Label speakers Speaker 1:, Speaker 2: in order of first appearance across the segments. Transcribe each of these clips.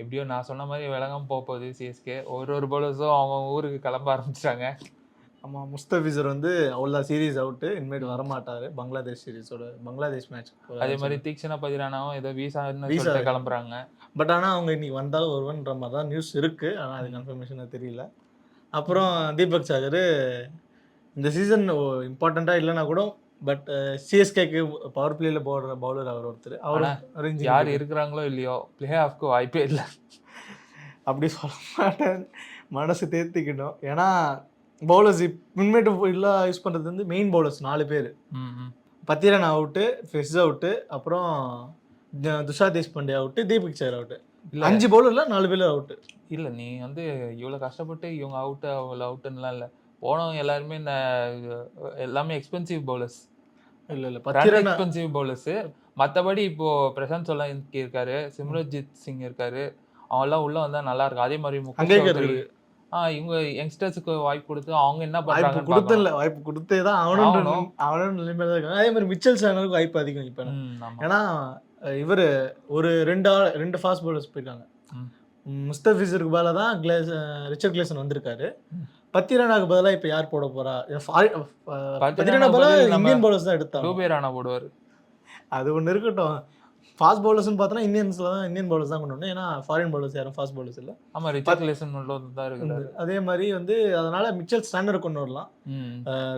Speaker 1: எப்படியோ நான் சொன்ன மாதிரி விளங்காம போக போகுது சிஎஸ்கே ஒரு ஒரு பவுலர்ஸும் அவங்க ஊருக்கு கிளம்ப ஆரம்பிச்சிட்டாங்க.
Speaker 2: ஆமாம் முஸ்தபிசர் வந்து அவ்வளோ சீரீஸ் அவுட்டு இனிமேல் வரமாட்டார். பங்களாதேஷ் சீரிஸோட பங்களாதேஷ் மேட்ச்
Speaker 1: அதே மாதிரி தீக்ஷனா பதிரானாவும் ஏதோ
Speaker 2: வீசா
Speaker 1: சொல்லிட்டு கிளம்புறாங்க.
Speaker 2: பட் ஆனால் அவங்க இன்னைக்கு வந்தாலும் வருவன்ற மாதிரி தான் நியூஸ் இருக்குது ஆனால் அது கன்ஃபர்மேஷனாக தெரியல. அப்புறம் தீபக் சாகர் இந்த சீசன் இம்பார்ட்டண்ட்டாக இல்லைனா கூட பட் சிஎஸ்கேக்கு பவர் பிளேயில் போடுற பவுலர் அவர் ஒருத்தர். அவர்
Speaker 1: யார் இருக்கிறாங்களோ இல்லையோ பிளே ஆஃப்க்கு வாய்ப்பே இல்லை
Speaker 2: அப்படி சொல்ல மாட்டேன் மனசு தேர்த்திக்கணும் ஏன்னா பவுலர்ஸ் இனிமேட்டு இல்லை யூஸ் பண்ணுறது வந்து மெயின் பவுலர்ஸ் நாலு பேர். பத்திரன் அவுட்டு ஃபெஸ் அவுட்டு அப்புறம் த- Tushar Deshpande out Deepak sir out
Speaker 1: இல்ல.
Speaker 2: அஞ்சு பவுலர்ல நாலு பேர் அவுட்டு
Speaker 1: இல்ல நீ வந்து இவ்வளவு கஷ்டப்பட்டு இவங்க அவுட் அவ்வளோ அவுட்டுன்னுலாம் இல்ல. போனவங்க எல்லாருமே எல்லாமே எக்ஸ்பென்சிவ் பவுலர்ஸ்
Speaker 2: இல்ல இல்ல பத்திரன்
Speaker 1: எக்ஸ்பென்சிவ் பவுலர்ஸ் மத்தபடி இப்போ பிரசாந்த் சோலங்கி இருக்காரு சிம்ரஜித் சிங் இருக்காரு அவங்க எல்லாம் உள்ள வந்தா நல்லா இருக்கும் அதே மாதிரி.
Speaker 2: இருக்கு.
Speaker 1: ஆ இவங்க யங்ஸ்டர்ஸுக்கு வாய்ப்பு கொடுத்து அவங்க என்ன
Speaker 2: வாய்ப்பு
Speaker 1: பண்றாங்கன்னு
Speaker 2: கொடுத்து. இல்ல வாய்ப்பு கொடுத்தே தான் அவனும். அவனும் நிலைமையில தான் இருக்காங்க அதே மாதிரி மிச்சல் சேனலுக்கு வாய்ப்பு அதிகம் இப்போ. ஏன்னா இவரு ஒரு ரெண்டு ஆள் ரெண்டு ஃபாஸ்ட் பவுலர்ஸ் போயிருக்காங்க
Speaker 1: ம்.
Speaker 2: முஸ்தபிசருக்கு பதிலாக தான் கிளேஸ் ரிச்சர்ட் கிளேசன் வந்திருக்காரு. பத்திரனாக்கு பதிலாக இப்போ யார் போட போறா?
Speaker 1: பத்திரனா
Speaker 2: பதிலாக இந்தியன் பவுலர்ஸ் தான் எடுத்தாங்க
Speaker 1: டூபே ராணா போடுவாரு.
Speaker 2: அது ஒன்று இருக்கட்டும். ஃபாஸ்ட் பவுலர்ஸ்னு பார்த்தோன்னா இந்தியன்ஸில் தான் இந்தியன் பவுலர்ஸ் தான் கொண்டு வரணும். ஏன்னா ஃபாரின் பவுலர்ஸ் யாரும் ஃபாஸ்ட் பவுலர்ஸ் இல்லை.
Speaker 1: ஆமா ரிச்சர்ட் லேசன் தான் இருக்கிறாரு.
Speaker 2: அதே மாதிரி வந்து அதனால மிச்சல் ஸ்டாண்டர்ட் கொண்டு வரலாம்.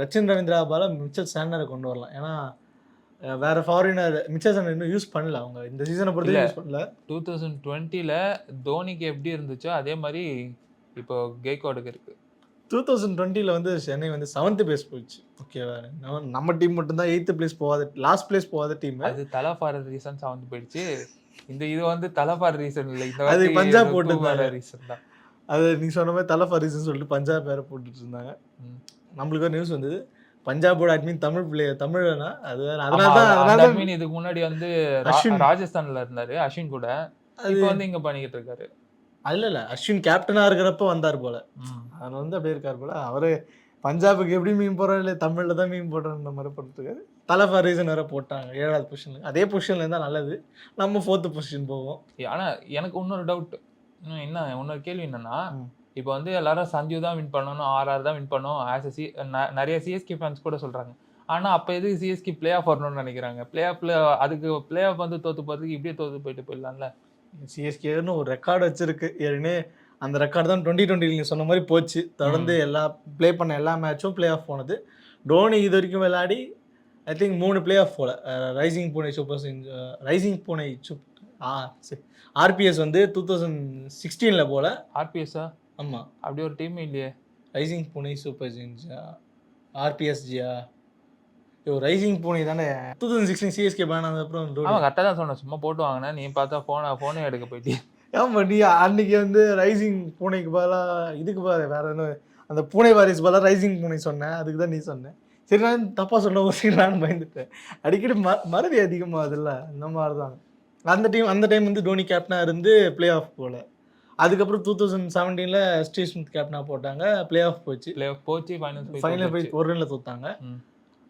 Speaker 2: ரச்சின் ரவீந்திரா பால மிச்சல் ஸ்டாண்டர்டை கொண்டு வரலாம். ஏன்னா வேற ஃபாரினர் ஸ்டாண்டர்ட் இன்னும் யூஸ் பண்ணல அவங்க. இந்த சீசனை பொறுத்த. யூஸ் பண்ணல.
Speaker 1: டூ தௌசண்ட் டுவெண்ட்டியில் தோனிக்கு எப்படி இருந்துச்சோ அதே மாதிரி இப்போ கெய்கோடுக்கு இருக்கு.
Speaker 2: டூ தௌசண்ட் டுவெண்ட்டியில் வந்து சென்னை வந்து செவன்த் பிளேஸ் போயிடுச்சு. ஓகேவா நம்ம டீம் மட்டும்தான் எயித்து பிளேஸ் போகாத லாஸ்ட் பிளேஸ் போகாத டீம்
Speaker 1: அது தலா ஃபார் ரீசன் வந்து போயிடுச்சு. இந்த இது வந்து தலா ஃபார் ரீசன் இல்லை. இந்த
Speaker 2: அது பஞ்சாப்.
Speaker 1: வேற ரீசன் தான்.
Speaker 2: அது நீ சொன்ன மாதிரி தலை ஃபரிஸ்ன்னு சொல்லிட்டு பஞ்சாப் பேரை போட்டுட்டு இருந்தாங்க. நம்மளுக்கு ஒரு நியூஸ் வந்தது. பஞ்சாபோட அட்மின் தமிழ் பிளேயர் தமிழனா அது அதனால தான் அதனால தான்
Speaker 1: admin இதுக்கு முன்னாடி வந்து. ராஜஸ்தான்ல இருந்தாரு அஸ்வின் கூட. இப்போ வந்து இங்க பண்ணிக்கிட்டு இருக்காரு.
Speaker 2: இல்ல இல்ல அஸ்வின் கேப்டனா இருக்கிறப்ப வந்தார் போல.
Speaker 1: ம்.
Speaker 2: அதில் வந்து அப்படியே இருக்கார் போல. அவரு பஞ்சாபுக்கு எப்படி மீன் போடுறாரு இல்லை தமிழ்ல தான் மீன் போடுறன்ற மாதிரி பண்ணிருக்காரு தலை ரீசன் வேற போட்டாங்க ஏழாவது பொசிஷன்ல அதே பொசிஷன்ல இருந்தா நல்லது. நம்ம ஃபோர்த்து பொசிஷன் போவோம்.
Speaker 1: ஆனா எனக்கு இன்னொரு டவுட் என்ன இன்னொரு கேள்வி என்னன்னா. இப்போ வந்து எல்லாரும் சஞ்சு தான் வின் பண்ணணும் ஆர்ஆர் தான் வின் பண்ணணும் ஆஸ் சி நிறைய சிஎஸ்கே ஃபேன்ஸ் கூட சொல்றாங்க. ஆனா அப்ப எதுக்கு சிஎஸ்கே பிளே ஆஃப் வரணும்னு நினைக்கிறாங்க? பிளே ஆஃப்ல அதுக்கு பிளே ஆஃப் வந்து தோத்து போறதுக்கு இப்படியே தோத்து போயிட்டு போயிடலாம்ல?
Speaker 2: சிஎஸ்கேன்னு ஒரு ரெக்கார்டு வச்சிருக்கு. ஏற்கனவே அந்த ரெக்கார்டு தான் டுவெண்ட்டி டுவெண்ட்டி நீங்கள் சொன்ன மாதிரி போச்சு. தொடர்ந்து எல்லா ப்ளே பண்ண எல்லா மேட்சும் ப்ளே ஆஃப் போனது. டோனி இது வரைக்கும் விளையாடி ஐ திங்க் மூணு ப்ளே ஆஃப் போல Rising Pune super Rising Pune super ஆ சரி. ஆர்பிஎஸ் வந்து டூ தௌசண்ட் சிக்ஸ்டீனில் போல.
Speaker 1: ஆர்பிஎஸ்ஸா
Speaker 2: ஆமாம்
Speaker 1: அப்படி ஒரு டீம் இல்லையே.
Speaker 2: ரைசிங் பூனே சூப்பர் ஜின்ஸா ஆர்பிஎஸ்ஜியா ஐயோ ரைசிங் பூனே தானே. Two thousand sixteen CSK fan அப்புறம் டோனி
Speaker 1: கரெக்டாக தான் சொன்னேன். சும்மா போட்டு வாங்கினேன். நீ பார்த்தா போனை போனே எடுக்க போயிட்டு.
Speaker 2: ஆமா நீ அன்னைக்கு வந்து ரைசிங் பூனைக்கு பதிலாக இதுக்கு பதிலா வேற என்ன அந்த பூனை வாரிஸ் பதிலாக ரைசிங் பூனை சொன்னேன். அதுக்கு தான் நீ சொன்னேன். சரி நான் தப்பா சொல்ல நான் பயந்துட்டேன். அடிக்கடி ம மறதி அதிகமாகுதுல்ல இந்த மாதிரி தான் அந்த டீம் அந்த டைம் வந்து டோனி கேப்டனாக இருந்து ப்ளே ஆஃப் போல. அதுக்கப்புறம் டூ தௌசண்ட் செவன்டீனில் ஸ்டீவ் ஸ்மித் கேப்டனாக போட்டாங்க. ப்ளே ஆஃப் போச்சு.
Speaker 1: பிளே போச்சு ஃபைனல்ஸ்
Speaker 2: ஃபைனல் போய் ஒரு ரனில் தோத்தாங்க.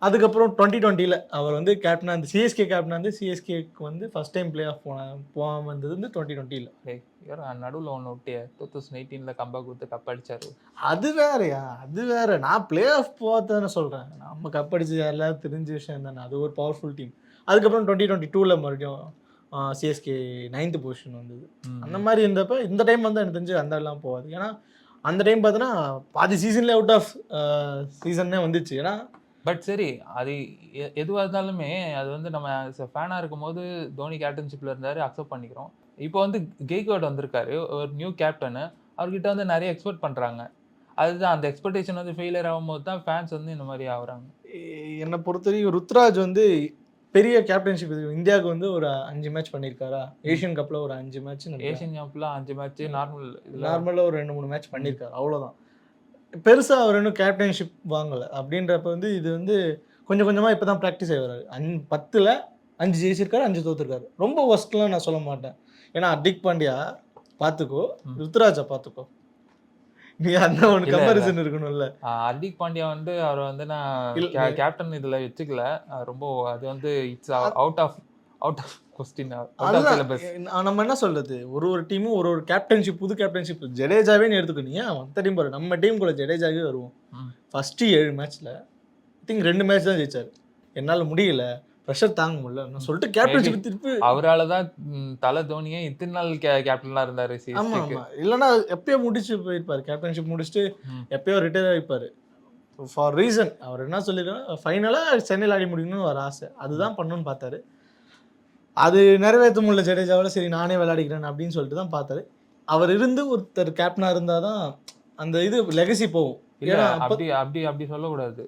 Speaker 2: அதுக்கப்புறம் டுவெண்ட்டி டுவெண்ட்டியில் அவர் வந்து கேப்டனாக இருந்து சிஎஸ்கே கேப்டனாக இருந்து சிஎஸ்கேக்கு வந்து ஃபர்ஸ்ட் டைம் ப்ளே ஆஃப் போன போகாமல் இருந்தது வந்து டுவெண்ட்டி டுவெண்ட்டியில்
Speaker 1: நடுவில் ஒன்று விட்டிய. டூ தௌசண்ட் எயிட்டீனில் கம்பேக் கொடுத்து கப் அடிச்சாரு.
Speaker 2: அது வேறயா? அது வேற. நான் பிளே ஆஃப் போகிறதானே சொல்கிறேன் நம்ம கப் அடிச்சு எல்லாம் தெரிஞ்ச விஷயம் தானே. அது ஒரு பவர்ஃபுல் டீம் அதுக்கப்புறம் டுவெண்ட்டி டுவெண்ட்டி டூவில் மறுபடியும் சிஎஸ்கே நைன்த் பொசிஷன் வந்தது. அந்த மாதிரி இருந்தப்ப இந்த டைம் வந்து எனக்கு தெரிஞ்சு அந்த எல்லாம் போகாது. ஏன்னா அந்த டைம் பார்த்தோன்னா பாதி சீசன்லேயே அவுட் ஆஃப் சீசன்னே வந்துச்சு. ஏன்னா
Speaker 1: பட் சரி அது எ- எதுவா இருந்தாலுமே அது வந்து நம்ம ஃபேனாக இருக்கும்போது தோனி கேப்டன்ஷிப்ல இருந்தாரு அக்செப்ட் பண்ணிக்கிறோம். இப்போ வந்து கெய்கோட் வந்திருக்காரு ஒரு நியூ கேப்டனு அவர்கிட்ட வந்து நிறைய எக்ஸ்பெக்ட் பண்றாங்க. அதுதான் அந்த எக்ஸ்பெக்டேஷன் வந்து ஃபெயிலியர் ஆகும்போது தான் ஃபேன்ஸ் வந்து இந்த மாதிரி ஆகுறாங்க.
Speaker 2: என்னை பொறுத்தவரைக்கும் ருத்ராஜ் வந்து பெரிய கேப்டன்ஷிப் இது இந்தியாவுக்கு வந்து ஒரு அஞ்சு மேட்ச் பண்ணியிருக்காரா ஏஷியன் கப்பில் ஒரு அஞ்சு மேட்ச்
Speaker 1: ஏஷியன் கப்ல அஞ்சு மேட்ச் நார்மல்
Speaker 2: நார்மலாக ஒரு ரெண்டு மூணு மேட்ச் பண்ணியிருக்காரு அவ்வளோதான் பெருசாக அவர் இன்னும் கேப்டன்ஷிப் வாங்கலை. அப்படின்றப்ப வந்து இது வந்து கொஞ்சம் கொஞ்சமாக இப்போ தான் ப்ராக்டிஸ் ஆகி வராரு. அஞ் பத்தில் அஞ்சு ஜெயிச்சிருக்காரு அஞ்சு தோத்துருக்காரு. ரொம்ப ஒஸ்ட்லாம் நான் சொல்ல மாட்டேன். ஏன்னா ஹர்திக் பாண்டியா பார்த்துக்கோ. ருத்ராஜை பார்த்துக்கோ நீ அந்த ஒன்று கம்பேரிசன் இருக்கணும்ல.
Speaker 1: ஹர்திக் பாண்டியா வந்து அவர் வந்து நான் கேப்டன் இதுல வச்சுக்கல. ரொம்ப அது வந்து it's out of out of question
Speaker 2: நம்ம என்ன சொல்றது? ஒரு ஒரு டீமும் ஒரு ஒரு கேப்டன்ஷிப் புது கேப்டன்ஷிப் ஜடேஜாவே எடுத்துக்கணும் ஏன் மற்ற டீம் பாரு நம்ம டீம் கூட ஜடேஜாவே வருவோம். ஃபர்ஸ்ட் ஏழு மேட்ச்ல ஐ திங்க் ரெண்டு மேட்ச் தான் ஜெயிச்சாரு. என்னால முடியல. ப்ரெஷர் தாங்க முடியல. நான் சொல்லிட்டு கேப்டன்ஷிப் திருப்பி
Speaker 1: அவரால தான் தல தோனியே இத்தனை நாள் கேப்டன்லாம் இருந்தாரு
Speaker 2: ஆமா
Speaker 1: சிஎஸ்கேக்கு
Speaker 2: ஆமா இல்லைன்னா எப்பயோ முடிச்சு போயிருப்பாரு. கேப்டன்ஷிப் முடிச்சுட்டு. எப்பயோ ரிட்டையர் ஆகிப்பாரு ஃபார் ரீசன் அவர் என்ன சொல்லிருக்காரு? ஃபைனலாக சென்னையில் ஆடி முடிக்கணும்னு ஒரு ஆசை. அதுதான் பண்ணணும்னு பார்த்தாரு. அது நிறைவேற்ற முடியல ஜடேஜாவில் சரி நானே விளையாடிக்கிறேன் அப்படின்னு சொல்லிட்டு தான் பார்த்தாரு அவர் இருந்து ஒருத்தர் கேப்டனாக இருந்தால் தான் அந்த இது லெகசி போகும்.
Speaker 1: இல்ல
Speaker 2: ஏன்னா அப்ப-
Speaker 1: அப்படி அப்படி அப்படி சொல்லக்கூடாது.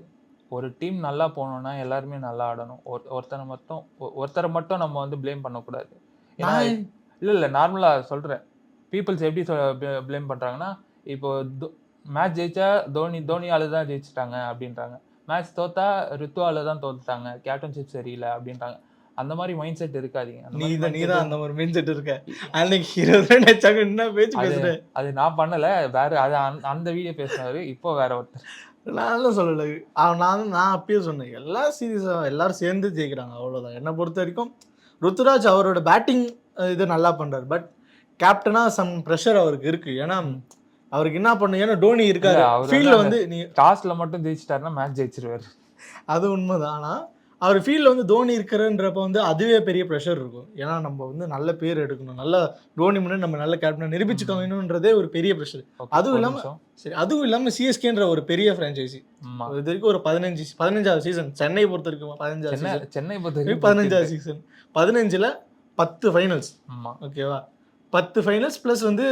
Speaker 1: ஒரு டீம் நல்லா போகணும்னா எல்லாருமே நல்லா ஆடணும். ஒரு ஒருத்தரை மட்டும் ஒருத்தரை மட்டும் நம்ம வந்து ப்ளேம் பண்ணக்கூடாது. ஏன்னா இல்ல இல்ல நார்மலா சொல்றேன். பீப்புள்ஸ் எப்படி ப்ளேம் பண்றாங்கன்னா இப்போ மேட்ச் ஜெயிச்சா தோனி தோனியால தான் ஜெயிச்சிட்டாங்க அப்படின்றாங்க. மேட்ச் தோத்தா ரித்துவால தான் தோத்துட்டாங்க. கேப்டன்ஷிப் சரியில்லை அப்படின்றாங்க. அந்த மாதிரி மைண்ட் செட் இருக்காதீங்க.
Speaker 2: நீ
Speaker 1: மாதிரி
Speaker 2: தான் நீ தான் அந்த ஒரு மென்செட் இருக்க. அன்னைக்கு இருபது ரன் அடிச்சாங்க என்ன பேச்சு பேசுறேன்
Speaker 1: அது நான் பண்ணல. வேற அது அந்த- வீடியோ பேசினவரு இப்போ வேற ஒருத்தர்.
Speaker 2: நான் சொல்லலை. நான் நான் அப்பயே சொன்னேன் எல்லா சீரீஸும் எல்லாரும் சேர்ந்து ஜெயிக்கிறாங்க அவ்வளோதான் என்னை பொறுத்த வரைக்கும் ருத்துராஜ் அவரோட பேட்டிங் இது நல்லா பண்றாரு. பட் கேப்டனா சம் ப்ரெஷர் அவருக்கு இருக்கு. ஏன்னா அவருக்கு என்ன பண்ணும் ஏன்னா டோனி இருக்காரு. ஃபீல்ட்ல
Speaker 1: வந்து
Speaker 2: நீ
Speaker 1: டாஸ்ல மட்டும் ஜெயிச்சிட்டாருன்னா மேட்ச் ஜெயிச்சிருவாரு.
Speaker 2: அது உண்மைதான். ஆனா அவர் ஃபீல்ட்ல வந்து தோனி இருக்கிறன்றப்ப வந்து அதுவே பெரிய ப்ரெஷர் இருக்கும். ஏன்னா நம்ம வந்து நல்ல பேர் எடுக்கணும். நல்ல தோனி முன்னாடி நம்ம நல்ல கேப்டனை நிரூபிச்சுக்கணுன்றதே ஒரு பெரிய ப்ரெஷர் அதுவும்
Speaker 1: ஒரு
Speaker 2: இல்லாம-
Speaker 1: நிமிஷம்.
Speaker 2: சரி அதுவும் இல்லாம சிஎஸ்கேன்ற ஒரு பெரிய ஃப்ரான்ச்சைசி. இது வரைக்கும் ஒரு பதினஞ்சு பதினஞ்சாவது சீசன் சென்னை பொறுத்த வரைக்கும் பதினஞ்சாவது
Speaker 1: சென்னை பொறுத்த வரைக்கும்
Speaker 2: பதினஞ்சாவது சீசன் பதினஞ்சுல பத்து ஃபைனல்ஸ் ஓகேவா பத்து ஃபைனல்ஸ் ப்ளஸ் வந்து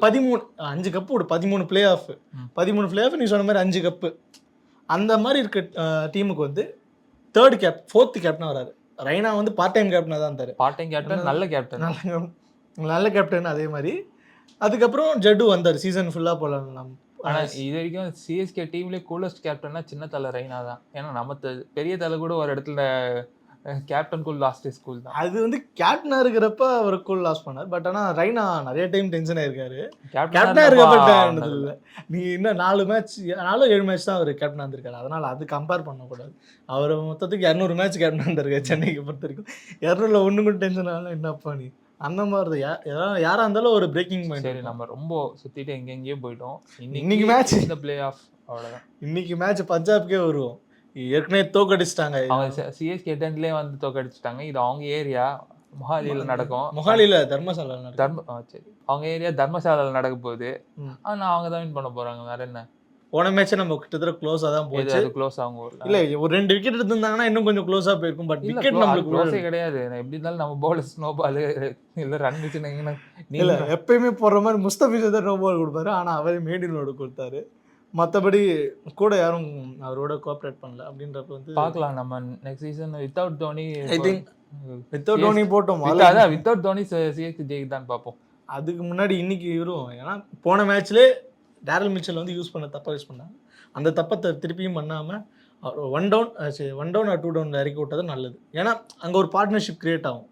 Speaker 2: பதிமூணு அஞ்சு கப்பு ஒரு பதிமூணு பிளே ஆஃப். பதிமூணு பிளே ஆஃப் நீ சொன்ன மாதிரி அஞ்சு கப்பு அந்த மாதிரி இருக்க டீமுக்கு வந்து தேர்ட் கேப் ஃபோர்த் கேப்டனா வராரு. ரைனா வந்து பார்ட் டைம் கேப்டனா தான் இருந்தாரு.
Speaker 1: பார்ட் கேப்டன் நல்ல கேப்டன்
Speaker 2: நல்ல நல்ல கேப்டன் அதே மாதிரி. அதுக்கப்புறம் ஜட்டு வந்தார். சீசன் ஃபுல்லாக போகலாம்
Speaker 1: ஆனா இது வரைக்கும் சிஎஸ்கே டீம்லயே கூலஸ்ட் கேப்டன்னா சின்ன தலை ரெய்னா தான். ஏன்னா நம்ம பெரிய தலை கூட ஒரு இடத்துல கேப்டன் கூல் லாஸ்ட் ஸ்கூல் தான்.
Speaker 2: அது வந்து கேப்டனா இருக்கிறப்ப அவர் கூல் லாஸ் பண்ணார். பட் ஆனா ரைனா நிறைய டைம் டென்ஷன் ஆயிருக்காரு. கேப்டனா இருக்கப்பட்ட இல்ல நீ இன்னும் நாலு மேட்ச் நாலு ஏழு மேட்ச் தான் அவர் கேப்டனா இருந்திருக்காரு. அதனால அது கம்பேர் பண்ணக்கூடாது. அவர் மொத்தத்துக்கு இரநூறு மேட்ச் கேப்டனா இருந்திருக்காரு சென்னைக்கு பொறுத்த வரைக்கும் இரநூறுல கூட டென்ஷன் ஆகலாம் என்னப்பா நீ? அந்த மாதிரி தான். யா- யாரா- யாரா இருந்தாலும் ஒரு பிரேக்கிங்
Speaker 1: சரி
Speaker 2: பாயிண்ட்
Speaker 1: நம்ம ரொம்ப சுத்திட்டு எங்க எங்கேயோ போயிட்டோம்.
Speaker 2: இன்னைக்கு match.
Speaker 1: இந்த பிளே ஆஃப் அவ்வளவுதான்.
Speaker 2: இன்னைக்கு மேட்ச் பஞ்சாப்க்கே வருவோம். ஏற்கனவே தோக்கடிச்சிட்டாங்க.
Speaker 1: அவங்க சிஎஸ்கே டென்ட்லயே வந்து தோக்கடிச்சிட்டாங்க. இது அவங்க ஏரியா மொஹாலியில நடக்கும்.
Speaker 2: மொஹாலியில தர்மசாலா
Speaker 1: தர்ம சரி. அவங்க ஏரியா தர்மசாலால நடக்க போகுது.
Speaker 2: ம்.
Speaker 1: ஆனா அவங்க தான் வின் பண்ண போறாங்க. வேற என்ன?
Speaker 2: போன மேட்ச் நம்ம கிட்டத்தட்ட க்ளோஸா தான் போச்சு.
Speaker 1: அது க்ளோஸ் ஊர்ல.
Speaker 2: இல்ல ஒரு ரெண்டு விக்கெட் எடுத்திருந்தாங்கன்னா இன்னும் கொஞ்சம் க்ளோஸா போயிருக்கும். பட் விக்கெட் நம்மளுக்கு
Speaker 1: க்ளோஸே கிடையாது. எப்படி இருந்தாலும் நம்ம பவுலர் ஸ்னோ பால் இல்ல ரன் வச்சுனீங்கன்னா
Speaker 2: இல்ல எப்பயுமே போடுற மாதிரி முஸ்தபிஸ் தான் நோ பால் கொடுப்பாரு. ஆனா அவரே மேடினோட கொடுத்தாரு. மத்தபடி கூட யாரும் அவரோட கோஆப்ரேட் பண்ணல. அப்படின்றப்ப வந்து
Speaker 1: பார்க்கலாம். நம்ம next season without Dhoni
Speaker 2: I think without Dhoni போட்டோம்.
Speaker 1: அதான் வித்தவுட் தோனி சிஎஸ்கே ஜெயிக்குதான்னு பார்ப்போம்.
Speaker 2: அதுக்கு முன்னாடி இன்னைக்கு இவரும் ஏன்னா போன மேட்ச்ல டேரல் மிச்சல் வந்து யூஸ் பண்ண தப்பா யூஸ் பண்ணாங்க. அந்த தப்பை த- திருப்பியும் பண்ணாம one down one down two down இறக்கி விட்டது நல்லது. ஏன்னா அங்க ஒரு பார்ட்னர்ஷிப் கிரியேட் ஆகும்.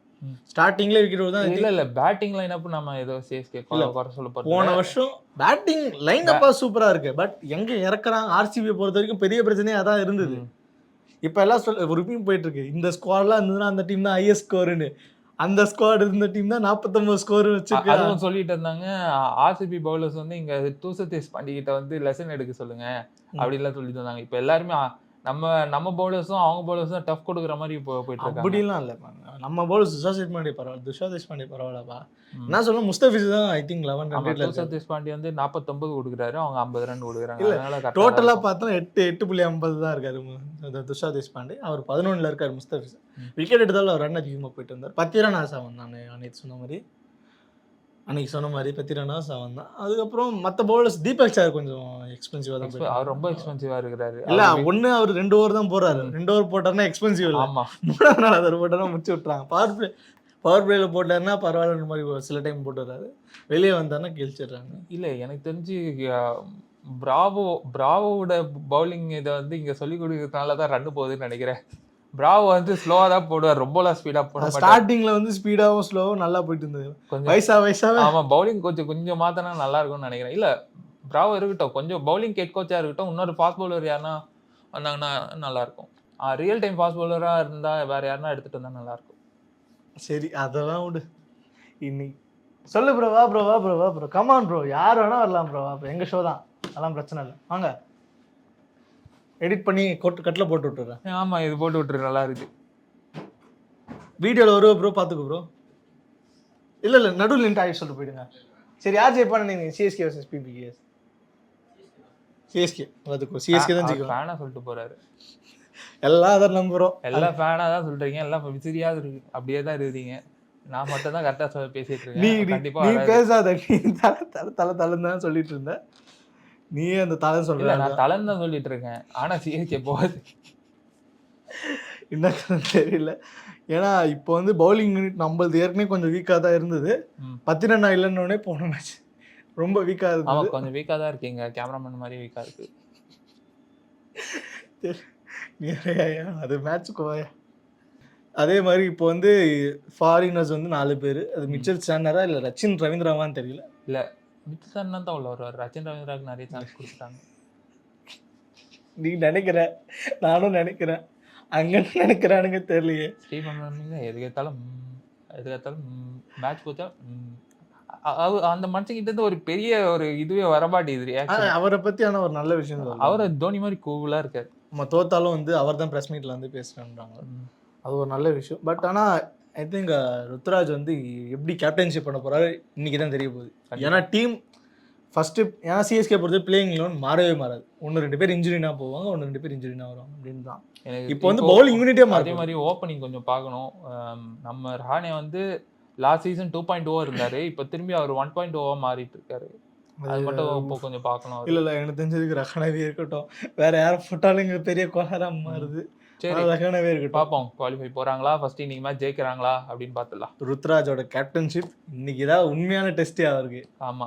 Speaker 2: ஸ்டார்டிங்ல விக்கெட் தான்
Speaker 1: இல்ல இல்ல பேட்டிங் லைனப் நம்ம ஏதோ சிஎஸ்கே குறை சொல்ல
Speaker 2: போன
Speaker 1: போறோம்
Speaker 2: வருஷம் பேட்டிங் லைன் அப்பா சூப்பரா இருக்கு. பட் எங்க இறக்குறாங்க ஆர்சிபி பொறுத்த வரைக்கும் பெரிய பிரச்சனையே அதான் இருந்தது. இப்ப எல்லாம் சொல் டீம் போயிட்டு இருக்கு இந்த ஸ்குவாட்லாம் இருந்ததுன்னா அந்த டீம் தான் ஹையஸ்ட் ஸ்கோர்னு அந்த ஸ்குவாட் இருந்த டீம் தான் நாற்பத்தொன்பது ஸ்கோர் வச்சிருக்காங்க
Speaker 1: அதுவும் சொல்லிட்டு இருந்தாங்க. ஆர்சிபி பவுலர்ஸ் வந்து இங்க தூசத்தேஸ் பாண்டிகிட்ட வந்து லெசன் எடுக்க சொல்லுங்க. அப்படிலாம் சொல்லிட்டு இருந்தாங்க. இப்ப எல்லாருமே நம்ம நம்ம பவுலர்ஸும் அவங்க பவுலர்ஸும் டஃப் கொடுக்குற மாதிரி இப்போ போயிட்டு இருக்காங்க.
Speaker 2: அப்படிலாம் இல்ல நம்ம போல துஷா தேஷ்பாண்டே பரவாயில்ல துஷா தேஷ்பாண்டே பரவாயில்லப்பா.
Speaker 1: ம்.
Speaker 2: என்ன சொல்ல முஸ்தபிஸ் தான் ஐ திங்க் லெவன் ஹண்ட்ரட்ல
Speaker 1: தூசத்தேஸ் பாண்டி வந்து நாற்பத்தொன்பது கொடுக்குறாரு அவங்க ஐம்பது ரன் கொடுக்குறாங்க. அதனால correct ஆ
Speaker 2: டோட்டலா
Speaker 1: இருக்கும்.
Speaker 2: பார்த்தா எட்டு எட்டு புள்ளி ஐம்பது தான் இருக்காரு மு- அந்த துஷா தேஷ்பாண்டே. அவர் பதினொன்னுல இருக்காரு முஸ்தபிஸ். விக்கெட் எடுத்தாலும் அவர் ரன் அதிகமா போயிட்டு வந்தார் பத்து ரன் ஆசை அவன் நான் அன்னைக்கு சொன்ன மாதிரி. அன்னைக்கு சொன்ன மாதிரி பத்து ரன் ஆசை அவன் தான். அதுக்கப்புறம் மற்ற பவுலர்ஸ் தீபக் சார் கொஞ்சம் எக்ஸ்பென்சிவா தான்
Speaker 1: அவர் ரொம்ப எக்ஸ்பென்சிவா இருக்கிறாரு.
Speaker 2: இல்ல ஒண்ணு அவர் ரெண்டு ஓவர் தான் போறாரு. ரெண்டு ஓவர் போட்டாருன்னா எக்ஸ்பென்சிவ் இல்ல.
Speaker 1: ஆமா.
Speaker 2: மூணாவது நாள் அவர் போட்டாருன்னா முடிச்சு விட்டுறாங்க. பவர் பிளே பவர் பிளேல போட்டாருன்னா பரவாயில்லன்ற மாதிரி ஒரு சில டைம் போட்டு வர்றாரு வெளியே வந்தாருன்னா கிழிச்சிடுறாங்க.
Speaker 1: இல்ல எனக்கு தெரிஞ்சு பிராவோ பிராவோட பவுலிங் இதை வந்து இங்க சொல்லி கொடுக்கறதுனால தான் ரன் போகுதுன்னு நினைக்கிறேன். பிராவோ வந்து ஸ்லோவா தான் போடுவார். ரொம்பலாம் ஸ்பீடா போட மாட்டார்.
Speaker 2: ஸ்டார்டிங்ல வந்து ஸ்பீடாவும் ஸ்லோவும் நல்லா போயிட்டு இருந்தது.
Speaker 1: கொஞ்சம்
Speaker 2: வயசா வயசாவே.
Speaker 1: ஆமா பவுலிங் கொஞ்சம் கொஞ்சம் மாத்தினா நல்லா இருக்கும்னு நினைக்கிறேன். இல்ல பிராவோ இருக்கட்டும். கொஞ்சம் பவுலிங் ஹெட் கோச்சா இருக்கட்டும். இன்னொரு ஃபாஸ்ட் பவுலர் யாருன்னா வந்தாங்கன்னா நல்லா இருக்கும். ரியல் டைம் ஃபாஸ்ட் பவுலரா இருந்தா வேற யாருன்னா எடுத்துட்டு வந்தா நல்லா இருக்கும்.
Speaker 2: சரி அதெல்லாம் விடு. இன்னைக்கு சொல்லு ப்ரோ வா ப்ரோ வா ப்ரோ வா ப்ரோ கமான் ப்ரோ யார் வேணா வரலாம் ப்ரோ வா ப்ரோ எங்கள் ஷோ தான். அதெல்லாம் பிரச்சனை இல்லை. வாங்க. எடிட் பண்ணி கொட்டு கட்டில் போட்டு விட்டுறேன்.
Speaker 1: ஆமா இது போட்டு விட்டுரு நல்லா இருக்கு.
Speaker 2: வீடியோவில் வருவ ப்ரோ பார்த்துக்கோ ப்ரோ இல்லை இல்லை நடுவில் நின்று ஆகி சொல்லிட்டு போயிடுங்க. சரி யார் ஜெயிப்பான்னு நீங்கள் சிஎஸ்கே வர்சஸ் பிபிகேஎஸ் சிஎஸ்கே பார்த்துக்கோ சிஎஸ்கே தான் ஜெயிக்கும்.
Speaker 1: ஃபேனா சொல்லிட்டு போறாரு.
Speaker 2: எல்லாம் அதை நம்புகிறோம்
Speaker 1: எல்லாம் ஃபேனா தான் சொல்றீங்க எல்லாம் விசிறியா இருக்கு அப்படியே தான் இருக்கீங்க நான் மட்டும் தான் கரெக்டா பேசிட்டு இருக்கேன்.
Speaker 2: நீ-. பேசாத நீ தலை தலை தலை தலைன்னு தான் சொல்லிட்டு இருந்த. நீயே அந்த தலை சொல்ற
Speaker 1: நான் தலன்னு தான் சொல்லிட்டு இருக்கேன். ஆனா சிஎஸ்கே போகாது.
Speaker 2: என்ன தெரியல. ஏன்னா இப்போ வந்து பவுலிங் யூனிட் நம்மளது ஏற்கனவே கொஞ்சம் வீக்காக தான் இருந்தது.
Speaker 1: ம்.
Speaker 2: பத்திரண்ணா இல்லைன்னொடனே போன மேட்ச் ரொம்ப வீக்காக
Speaker 1: ஆமா
Speaker 2: இருந்தது.
Speaker 1: கொஞ்சம் வீக்கா தான் இருக்கீங்க கேமராமேன் மாதிரி வீக்கா இருக்கு?
Speaker 2: அது மேட்ச்சுக்கு வாயா அதே மாதிரி இப்போ வந்து ஃபாரினர்ஸ் வந்து நாலு பேர். அது மிச்சல் ஸ்டாண்டரா இல்லை ரச்சின் ரவீந்திராவான்னு தெரியல.
Speaker 1: இல்ல மிச்சன் தான் உள்ள வருவார். ரச்சின் ரவீந்திராவுக்கு நிறைய சான்ஸ் கொடுத்துட்டாங்க.
Speaker 2: நீ நினைக்கிற? நானும் நினைக்கிறேன். அங்கே நினைக்கிறானுங்க தெரியலையே.
Speaker 1: ஸ்ரீமன் எதுக்கு எடுத்தாலும் எதுக்கு எடுத்தாலும் மேட்ச் போச்சா அந்த மனுஷங்கிட்ட இருந்து ஒரு பெரிய ஒரு இதுவே வரமாட்டேங்குது
Speaker 2: அவரை பத்தி ஆனா ஒரு நல்ல விஷயம்.
Speaker 1: அவர் தோனி மாதிரி கூலா இருக்காரு.
Speaker 2: நம்ம தோத்தாலும் வந்து அவர் தான் ப்ரெஸ் மீட்ல வந்து பேசுறாங்க
Speaker 1: ம்.
Speaker 2: அது ஒரு நல்ல விஷயம். பட் ஆனா ஐ திங்க் ருத்ராஜ் வந்து எப்படி கேப்டன்ஷிப் பண்ண போறாரு இன்னைக்கு தான் தெரிய போகுது. ஏன்னா டீம் ஃபர்ஸ்ட் ஏன்னா சிஎஸ்கே பொறுத்து பிளேயிங் லோன் மாறவே மாறாது. ஒன்று ரெண்டு பேர் இன்ஜுரினா போவாங்க ஒன்று ரெண்டு பேர் இன்ஜுரினா வருவாங்க அப்படின்னு தான்
Speaker 1: எனக்கு
Speaker 2: இப்போ வந்து பவுலிங் யூனிட்டே
Speaker 1: அதே
Speaker 2: மாறி
Speaker 1: மாதிரி ஓப்பனிங் கொஞ்சம் பார்க்கணும். நம்ம ரஹானே வந்து last season two point O இருந்தாரு. இப்போ திரும்பி அவர் ஒன் பாயிண்ட் ஓவா மாறிட்டு இருக்காரு. அது மட்டும் இப்போ கொஞ்சம் பார்க்கணும்.
Speaker 2: இல்ல இல்ல எனக்கு தெரிஞ்சதுக்கு ரஹானாவே இருக்கட்டும். வேற யாரும் போட்டாலும் இங்க பெரிய கோஹரா மாறுது.
Speaker 1: சரி.
Speaker 2: ரஹானாவே இருக்கட்டும்.
Speaker 1: பார்ப்போம் குவாலிஃபை போறாங்களா? ஃபர்ஸ்ட் இன்னைக்கு மேட்ச் ஜெயிக்கிறாங்களா? அப்படின்னு பார்த்துடலாம்.
Speaker 2: ருத்ராஜோட கேப்டன்ஷிப் இன்னைக்கு தான் உண்மையான டெஸ்டே அவருக்கு
Speaker 1: ஆமா.